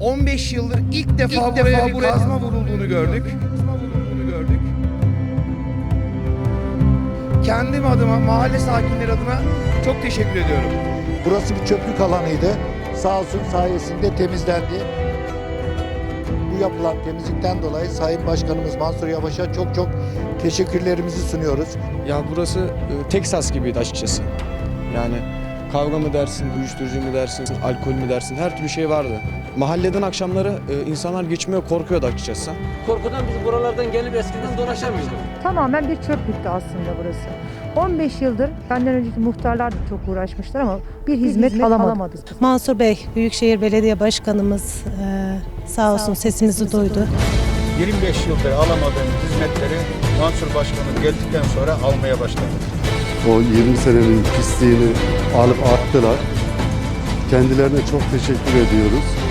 15 yıldır ilk defa buraya bir kazma vurulduğunu gördük. Gördük. Kendim adıma, mahalle sakinleri adına çok teşekkür ediyorum. Burası bir çöplük alanıydı. Sağ olsun sayesinde temizlendi. Bu yapılan temizlikten dolayı Sayın Başkanımız Mansur Yavaş'a çok çok teşekkürlerimizi sunuyoruz. Ya burası e, Teksas gibiydi açıkçası. Yani kavga mı dersin, uyuşturucu mu dersin, alkol mü dersin her türlü şey vardı. Mahalleden akşamları e, insanlar geçmeye korkuyordu açıkçası. Korkudan biz buralardan gelip eskiden dolaşamıyorduk. Tamamen bir çöplüktü aslında burası. 15 yıldır benden önceki muhtarlar da çok uğraşmışlar ama bir hizmet, alamadık. Mansur Bey, Büyükşehir Belediye Başkanımız e, sağ olsun sesimizi duydu. 25 yıldır alamadığım hizmetleri Mansur Başkanım geldikten sonra almaya başladı. O 20 senenin pisliğini alıp attılar. Kendilerine çok teşekkür ediyoruz.